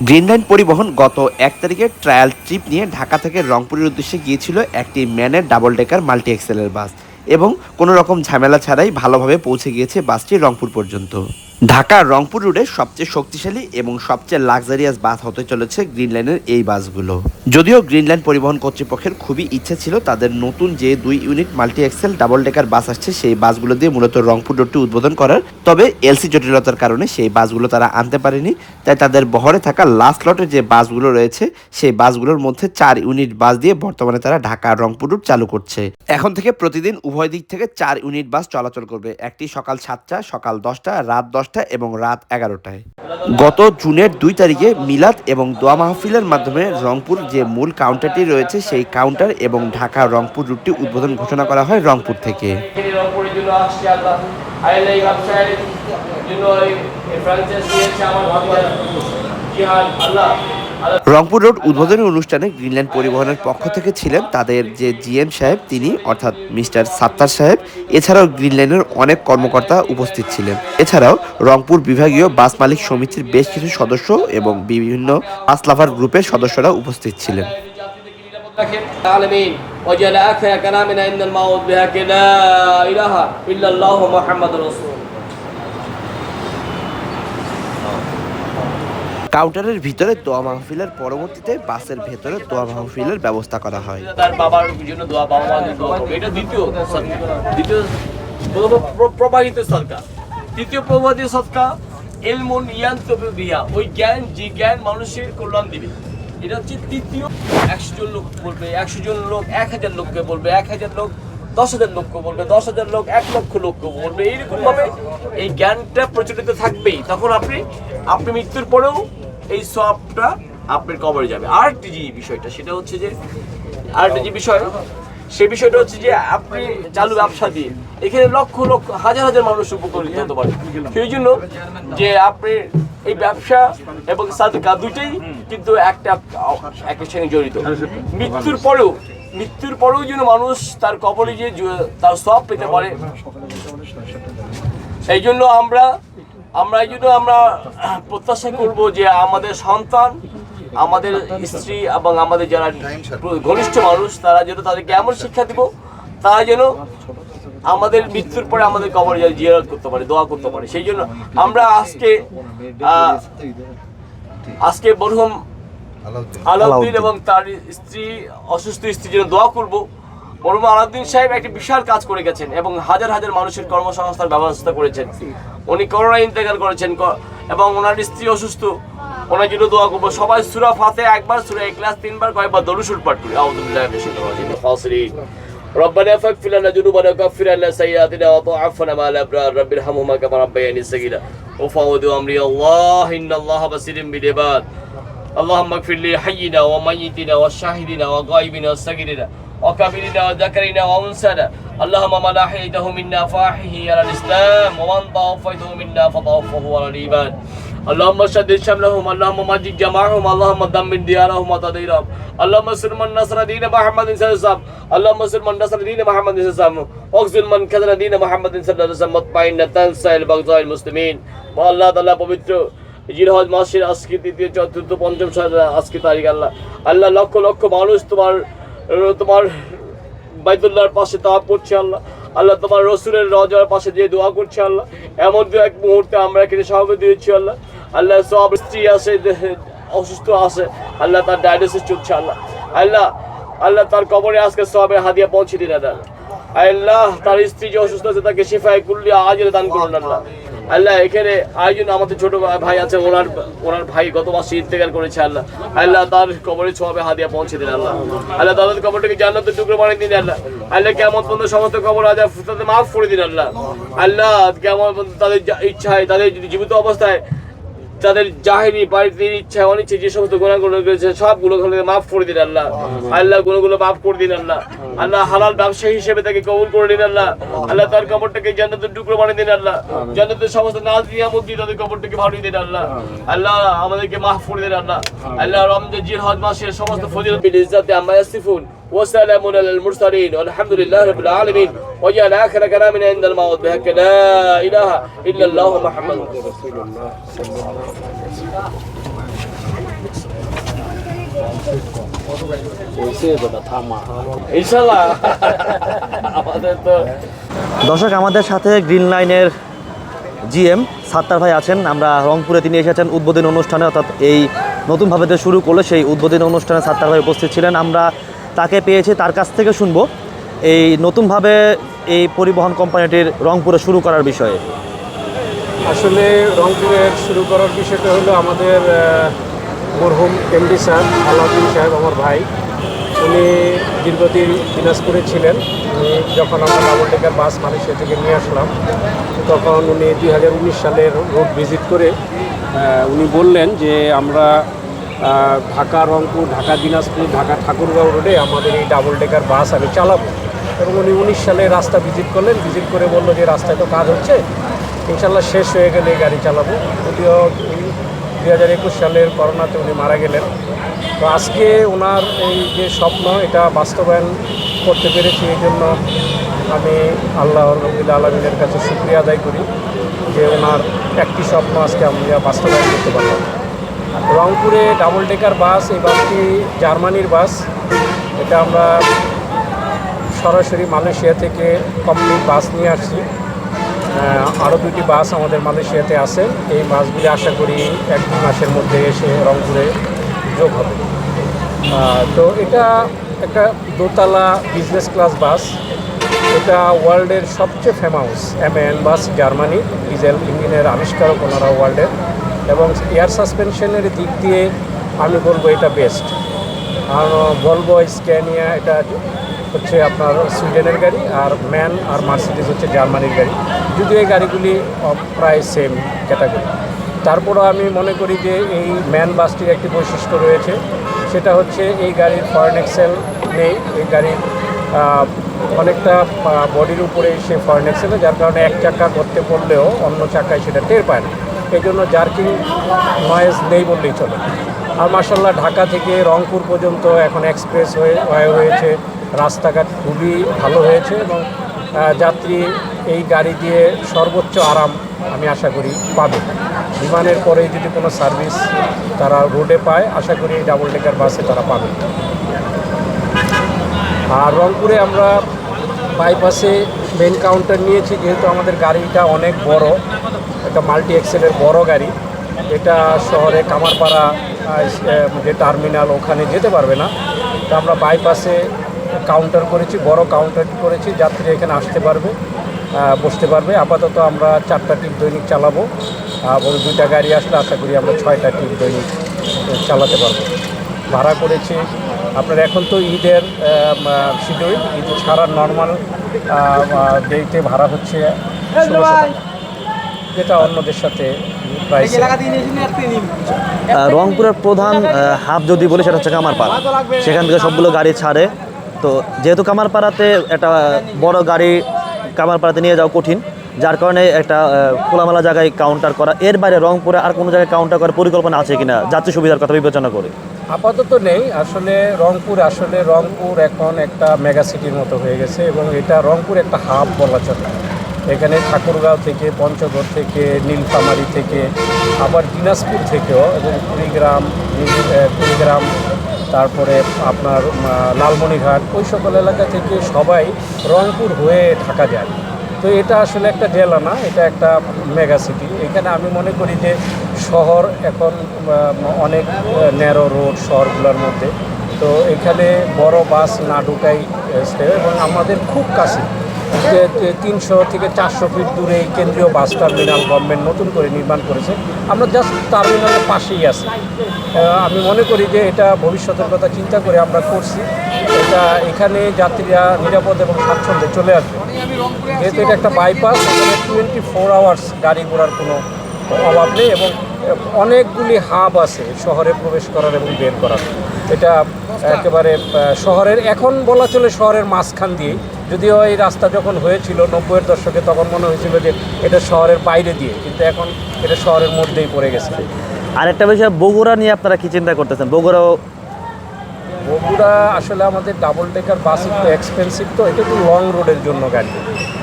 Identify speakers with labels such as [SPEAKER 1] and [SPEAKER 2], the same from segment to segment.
[SPEAKER 1] Greenland পরিবহন গত এক তারিখে ট্রায়াল ট্রিপ নিয়ে ঢাকা থেকে রংপুরের উদ্দেশ্যে গিয়েছিল একটি ম্যানের ডাবল ডেকার মাল্টি এক্সেলের বাস এবং কোনো রকম ঝামেলা ছাড়াই ভালোভাবে পৌঁছে গিয়েছে বাসটি রংপুর পর্যন্ত। ঢাকা রংপুর রোডে সবচেয়ে শক্তিশালী এবং সবচেয়ে লাক্সারিয়াস বাস হতে চলেছে গ্রিনল্যান্ডের এই বাসগুলো। যদিও গ্রিনল্যান্ড পরিবহন কর্তৃপক্ষের খুবই ইচ্ছে ছিল, তাদের নতুন যে দুই unit multi axle double decker bus আসছে, সেই বাসগুলো দিয়ে মূলত রংপুর রুটটি উদ্বোধন করার। তবে এলসি জটিলতার কারণে সেই বাসগুলো তারা আনতে পারেনি, তাই তাদের বহরে থাকা লাস্ট লটের যে বাসগুলো রয়েছে, সেই বাসগুলোর মধ্যে চার ইউনিট বাস দিয়ে বর্তমানে তারা ঢাকা রংপুর রুট চালু করছে। এখন থেকে প্রতিদিন উভয় দিক থেকে চার ইউনিট বাস চলাচল করবে। একটি সকাল সাতটা, সকাল দশটা, রাত দশটা এবং রাত এগারোটায়। গত জুনের দুই তারিখে মিলাদ এবং দোয়া মাহফিলের মাধ্যমে রংপুর যে মূল কাউন্টারটি রয়েছে সেই কাউন্টার এবং ঢাকা রংপুর রুটটি উদ্বোধন ঘোষণা করা হয় রংপুর থেকে।
[SPEAKER 2] আল্লাহ। আইলা এই ব্যবসায়ের জন্য এই ফ্র্যাঞ্চাইজ দিয়েছে আমার ভাবনা জিহাদ আল্লাহ আল্লাহ
[SPEAKER 1] রংপুর রোড উদ্বোধনী অনুষ্ঠানে গ্রিনল্যান্ড পরিবহনের পক্ষ থেকে ছিলেন তাদের যে জিএম সাহেব তিনি অর্থাৎ মিস্টার সাত্তার সাহেব এছাড়াও গ্রিনল্যান্ডের অনেক কর্মকর্তা উপস্থিত ছিলেন এছাড়াও রংপুর বিভাগীয় বাস মালিক সমিতির বেশ কিছু সদস্য এবং বিভিন্ন বাস লাভার গ্রুপের সদস্যরা উপস্থিত ছিলেন
[SPEAKER 2] العالمين وجعل آخر كلامنا إن الموت بها لا إله إلا الله محمد رسول
[SPEAKER 1] কাউন্টারের ভিতরে দোয়া মাহফিলের পরবর্তীতে বাসের ভেতরে দোয়া মাহফিলের ব্যবস্থা করা হয়।
[SPEAKER 2] তার বাবার জন্য দোয়া, বাবা এটা দ্বিতীয় দ্বিতীয় প্রবাহিত সদকা তৃতীয় প্রবাহিত সদকা এলমন ইয়ান্ত বিয়া ওই জ্ঞান, যে জ্ঞান মানুষের কল্যাণ দিবে। এটা হচ্ছে তৃতীয়। একশো জন লোক বলবে, একশো জন লোক, এক হাজার লোককে বলবে, এক হাজার লোক দশ হাজার লোককে বলবে, দশ হাজার লোক, এক লক্ষ লোককে বলবে। এইরকম ভাবে এই জ্ঞানটা প্রচলিত থাকবেই। তখন আপনি আপনি মৃত্যুর পরেও এই সবটা আপনার কবরে যাবে। আর যে বিষয়টা, সেটা হচ্ছে যে, আরেকটা যে বিষয়, সে বিষয়টা হচ্ছে যে আপনি চালু ব্যবসা দিয়ে, এখানে লক্ষ লক্ষ, হাজার হাজার মানুষ উপকৃত হতে পারে। সেই জন্য যে আপনি এই ব্যবসা এবং সাদকা দুইটাই কিন্তু একটা একের সঙ্গে জড়িত। মৃত্যুর পরেও মৃত্যুর পরেও যেন মানুষ তার কবরে যে তার সব পেতে পারে। এই জন্য আমরা আমরা এই জন্য আমরা প্রত্যাশা করব যে আমাদের সন্তান, আমাদের স্ত্রী এবং আমাদের যারা ঘনিষ্ঠ মানুষ, তারা যেন তাদেরকে এমন শিক্ষা দিব, তারা যেন আমাদের মৃত্যুর পরে আমাদের কবর জিয়ারত করতে পারে, দোয়া করতে পারে। সেই জন্য আমরা আজকে আজকে বরহম আলাউদ্দিন এবং তার স্ত্রী অসুস্থ স্ত্রীর জন্য দোয়া করব মরহুম আলাউদ্দিন সাহেব একটি বিশাল কাজ করে গেছেন এবং হাজার হাজার মানুষের কর্মসংস্থার ব্যবস্থা করেছেন উনি করোনা ইন্তেকাল করেছেন ক- এবং ওনার স্ত্রী অসুস্থ ওনার জন্য দোয়া করবো সবাই সুরা ফাতে একবার সুরা ক্লাস তিনবার কয়েকবার দরুশুল পাঠ করি আউযুবিল্লাহি মিনাশ শাইতানির রাজিম খাসিরিন ربنا فاغفر لنا ذنوبنا وكفر عنا سيئاتنا وضاعفنا مع الابرار رب ارحمهما كما ربياني صغيرا وفوض امري الله ان الله بصير بالعباد اللهم اغفر لي حينا وميتنا وشاهدنا وغائبنا وصغيرنا وكبيرنا وذكرنا وانثانا اللهم من احييته منا فاحيه على الاسلام ومن توفيته منا فتوفه على الايمان اللهم شدد شملهم اللهم مجد جماعهم اللهم دمر ديارهم وتديرهم اللهم انصر من نصر دين محمد صلى الله عليه وسلم اللهم انصر من نصر دين محمد صلى الله عليه وسلم واخذل من كذل دين محمد صلى الله عليه وسلم مطمئنة سائل بغضاء المسلمين والله تعالى পবিত্র জিরহজ মাসের আজকে তৃতীয় চতুর্থ, পঞ্চম আজকে তারিখ আল্লাহ। আল্লাহ লক্ষ লক্ষ মানুষ তোমার তোমার বাইতুল্লাহর পাশে তাওয়াব করছে আল্লাহ। আল্লাহ তোমার রসুলের রজার পাশে যে দোয়া করছে আল্লাহ। এমন দু এক মুহূর্তে আমরা এখানে সভাপতি দিয়েছি আল্লাহ। আল্লাহ সব স্ত্রী আছে অসুস্থ আছে, আল্লাহ তার ডায়ালিসিস চলছে আল্লাহ। আল্লাহ আল্লাহ তার কবরে আজকে সবের হাদিয়া পৌঁছে দিন আল্লাহ। আল্লাহ তার স্ত্রী যে অসুস্থ আছে তাকে শিফায় কুল্লি আজরে দান করুন আল্লাহ। আল্লাহ, এখানে আয়োজন আমাদের ছোট ভাই আছে, ওনার ওনার ভাই গত মাসে ইন্তেকাল করেছে আল্লাহ। আল্লাহ তার কবরে ছোয়াবে হাদিয়া পৌঁছে দিন আল্লাহ। আল্লাহ তাদের কবরটাকে জান্নাতের টুকরো বানিয়ে দিন আল্লাহ। আল্লাহ কেমন পর্যন্ত সমস্ত কবর আজ তাদের মাফ করে দিন আল্লাহ। আল্লাহ, কেমন তাদের ইচ্ছায় তাদের জীবিত অবস্থায় তাদের জাহিনী বাড়িতে ইচ্ছা অনিচ্ছে যে সমস্ত গুণাগুলো রয়েছে সবগুলো মাফ করে দিন আল্লাহ। আল্লাহ গুণগুলো মাফ করে দিন আল্লাহ। আল্লাহ হালাল ব্যবসায়ী হিসেবে তাকে কবুল করে দিন আল্লাহ। আল্লাহ তার কবরটাকে জান্নাতের টুকরো বানিয়ে দিন আল্লাহ। জান্নাতের সমস্ত নাজ নিয়ামত দিয়ে তাদের কবরটাকে ভাড়িয়ে দিন আল্লাহ। আল্লাহ আমাদেরকে মাফ করে দিন আল্লাহ। আল্লাহ রমজান জির হজ মাসের সমস্ত ফজিলত ইজ্জাতি আম্মা ইয়াসিফুন। وسلام على المرسلين والحمد لله رب العالمين وجعل اخر كلامنا عند الموت بحق لا اله الا الله محمد رسول الله ইনশাল্লাহ আমাদের তো
[SPEAKER 3] দর্শক আমাদের সাথে গ্রিন লাইনের জিএম সাত্তার ভাই আছেন আমরা রংপুরে তিনি এসেছেন উদ্বোধনী অনুষ্ঠানে অর্থাৎ এই নতুনভাবে যে শুরু করলো সেই উদ্বোধনী অনুষ্ঠানে সাত্তার ভাই উপস্থিত ছিলেন আমরা তাকে পেয়েছি, তার কাছ থেকে শুনব এই নতুনভাবে এই পরিবহন কোম্পানিটির রংপুরে শুরু করার বিষয়ে।
[SPEAKER 4] আসলে রংপুরের শুরু করার বিষয়টা হলো আমাদের মরহুম এমডি স্যার, আলাউদ্দিন সাহেব আমার ভাই। উনি দীর্ঘদিন দিনাজপুরে ছিলেন। উনি যখন আমরা ডাবল বাস মালয়েশিয়া থেকে নিয়ে আসলাম, তখন উনি দুই হাজার উনিশ সালের রোড ভিজিট করে উনি বললেন যে আমরা ঢাকা রংপুর, ঢাকা দিনাজপুর, ঢাকা ঠাকুরগাঁও রোডে আমাদের এই ডাবল ডেকার বাস আমি চালাবো। এবং উনি উনিশ সালে রাস্তা ভিজিট করলেন। ভিজিট করে বলল যে, রাস্তায় তো কাজ হচ্ছে। ইনশাল্লাহ শেষ হয়ে গেলে গাড়ি চালাবো। যদিও দুই হাজার একুশ সালের করোনাতে উনি মারা গেলেন। তো আজকে ওনার এই যে স্বপ্ন, এটা বাস্তবায়ন করতে পেরেছি এই জন্য আমি আল্লাহ রবিল আলমিনের কাছে শুক্রিয়া আদায় করি যে ওনার একটি স্বপ্ন আজকে আমরা বাস্তবায়ন করতে পারলাম। রংপুরে ডাবল ডেকার বাস এই বাসটি জার্মানির বাস এটা আমরা সরাসরি মালয়েশিয়া থেকে কমপ্লিট বাস নিয়ে আসছি। আরও দুটি বাস আমাদের মালয়েশিয়াতে আছে। এই বাসগুলি আশা করি এক দু মাসের মধ্যে এসে রংপুরে যোগ হবে। তো এটা একটা দোতলা বিজনেস ক্লাস বাস এটা ওয়ার্ল্ডের সবচেয়ে famous MN bus Germany. Diesel ইঞ্জিনের আবিষ্কারক ওনারা ওয়ার্ল্ডের এবং এয়ার সাসপেনশনের দিক দিয়ে আমি বলব এটা বেস্ট আর ভলভো স্ক্যানিয়া এটা হচ্ছে আপনার সুইডেনের গাড়ি আর ম্যান আর মার্সিডিস হচ্ছে জার্মানির গাড়ি। যদিও এই গাড়িগুলি প্রায় সেম ক্যাটাগরি তারপরও আমি মনে করি যে এই ম্যান বাসটির একটি বৈশিষ্ট্য রয়েছে। সেটা হচ্ছে এই গাড়ির ফরেন এক্সেল নেই। এই গাড়ির অনেকটা বডির উপরে সে ফরেন এক্সেলে যার কারণে এক চাকা করতে পড়লেও অন্য চাকায় সেটা টের পায় না। এই জন্য জার্কিং নয়েজ নেই বললেই চলে। আর মার্শাল্লাহ ঢাকা থেকে রংপুর পর্যন্ত এখন এক্সপ্রেস হয়ে হয়ে হয়েছে রাস্তাঘাট খুবই ভালো হয়েছে এবং যাত্রী এই গাড়ি দিয়ে সর্বোচ্চ আরাম আমি আশা করি পাবে। বিমানের পরে যদি কোনো সার্ভিস তারা রোডে পায়, আশা করি ডাবল ডেকার বাসে তারা পাবে। আর রংপুরে আমরা বাইপাসে মেন কাউন্টার নিয়েছি, যেহেতু আমাদের গাড়িটা অনেক বড়। একটা মাল্টি এক্সেলের বড় গাড়ি। এটা শহরে কামারপাড়া যে টার্মিনাল, ওখানে যেতে পারবে না। তো আমরা বাইপাসে কাউন্টার করেছি, বড় কাউন্টার করেছি, যাত্রী এখানে আসতে পারবে বসতে পারবে। আপাতত আমরা চারটা টিপ দৈনিক চালাবো। এবং দুইটা গাড়ি আসলে আশা করি আমরা ছয়টা টিপ দৈনিক চালাতে পারব। ভাড়া করেছি, আপনার এখন তো ঈদের শিডিউল ঈদ ছাড়া নর্মাল ডেতে ভাড়া হচ্ছে ষোলোশো টাকা। যেটা অন্যদের সাথে
[SPEAKER 3] রংপুরের প্রধান হাব যদি বলি সেটা হচ্ছে কামারপাড়া। সেখান থেকে সবগুলো গাড়ি ছাড়ে। তো যেহেতু কামারপাড়াতে একটা বড় গাড়ি কামারপাড়াতে নিয়ে যাওয়া কঠিন যার কারণে একটা খোলামেলা জায়গায় কাউন্টার করা। এর বাইরে রংপুরে আর কোনো জায়গায় কাউন্টার করার পরিকল্পনা আছে কিনা যাত্রী সুবিধার কথা বিবেচনা করে।
[SPEAKER 4] আপাতত নেই। আসলে রংপুর আসলে রংপুর এখন একটা মেগা সিটির মতো হয়ে গেছে এবং এটা রংপুর একটা হাব বলা চলে। এখানে ঠাকুরগাঁও থেকে পঞ্চগড় থেকে নীলফামারি থেকে আবার দিনাজপুর থেকেও এবং কুড়িগ্রাম কুড়িগ্রাম তারপরে আপনার আহ, লালমনিরহাট ওই সকল এলাকা থেকে সবাই রংপুর হয়ে ঢাকা যায়। তো এটা আসলে একটা জেলা না এটা একটা মেগা সিটি। এখানে আমি মনে করি যে শহর এখন অনেক ন্যারো রোড শহরগুলোর মধ্যে। তো এখানে বড় বাস না ঢুকাই এবং আমাদের খুব কাছে। তিনশো থেকে চারশো ফিট দূরে এই কেন্দ্রীয় বাস টার্মিনাল গভর্নমেন্ট নতুন করে নির্মাণ করেছে। আমরা জাস্ট টার্মিনালের পাশেই আছি। আমি মনে করি যে এটা ভবিষ্যতের কথা চিন্তা করে আমরা করছি। এটা এখানে যাত্রীরা নিরাপদ এবং স্বাচ্ছন্দ্যে চলে আসবে। যেহেতু এটা একটা বাইপাস এখানে টোয়েন্টি ফোর আওয়ার্স গাড়ি ঘোড়ার কোনো অভাব নেই এবং অনেকগুলি হাব আছে শহরে প্রবেশ করার এবং বের করার। এটা একেবারে শহরের, এখন বলা চলে শহরের মাঝখান দিয়ে যদিও এই রাস্তা যখন হয়েছিল নব্বইয়ের দশকে তখন মনে হয়েছিল যে এটা শহরের বাইরে দিয়ে কিন্তু এখন এটা শহরের মধ্যেই পড়ে গেছে।
[SPEAKER 3] আরেকটা বিষয় বগুড়া নিয়ে আপনারা কি চিন্তা করতেছেন? বগুড়াও
[SPEAKER 4] বগুড়া আসলে আমাদের ডাবল ডেকার বাস একটু এক্সপেন্সিভ তো এটা একটু লং রোডের জন্য গাড়ি।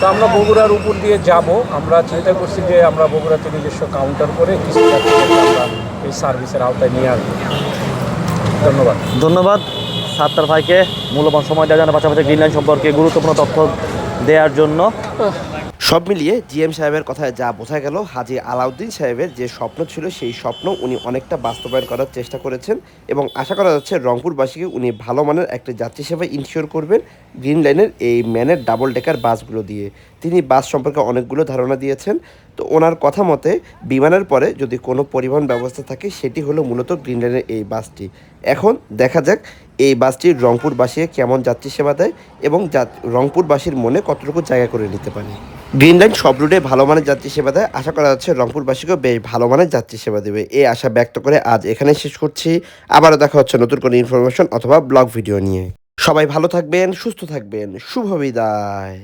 [SPEAKER 4] তো আমরা বগুড়ার উপর দিয়ে যাব। আমরা চিন্তা করছি যে আমরা বগুড়াতে নিজস্ব কাউন্টার করে কিছু আমরা এই সার্ভিসের আওতায় নিয়ে আসব। ধন্যবাদ।
[SPEAKER 3] ধন্যবাদ। সাত্তার ভাইকে মূল্যবান সময় দেওয়ার জন্য পাশাপাশি গ্রিন লাইন সম্পর্কে গুরুত্বপূর্ণ তথ্য দেওয়ার জন্য।
[SPEAKER 1] সব মিলিয়ে জিএম সাহেবের কথায় যা বোঝা গেল, হাজি আলাউদ্দিন সাহেবের যে স্বপ্ন ছিল সেই স্বপ্ন উনি অনেকটা বাস্তবায়ন করার চেষ্টা করেছেন এবং আশা করা যাচ্ছে রংপুরবাসীকে উনি ভালো মানের একটা যাত্রী সেবা ইনশিওর করবেন গ্রিন লাইনের এই ম্যানের ডাবল ডেকার বাসগুলো দিয়ে। তিনি বাস সম্পর্কে অনেকগুলো ধারণা দিয়েছেন। তো ওনার কথা মতে, বিমানের পরে যদি কোনো পরিবহন ব্যবস্থা থাকে, সেটি হলো মূলত গ্রিন লাইনের এই বাসটি। এখন দেখা যাক এই বাসটি রংপুরবাসীকে কেমন যাত্রী সেবা দেয় এবং রংপুরবাসীর মনে কতটুকু জায়গা করে নিতে পারে? গ্রিন লাইন সব রুটে ভালো মানের যাত্রী সেবা দেয়। আশা করা যাচ্ছে রংপুরবাসীকেও বেশ ভালো মানের যাত্রী সেবা দেবে। এই আশা ব্যক্ত করে আজ এখানে শেষ করছি। আবারও দেখা হচ্ছে নতুন কোনো ইনফরমেশন অথবা ব্লগ ভিডিও নিয়ে। সবাই ভালো থাকবেন, সুস্থ থাকবেন। শুভ বিদায়।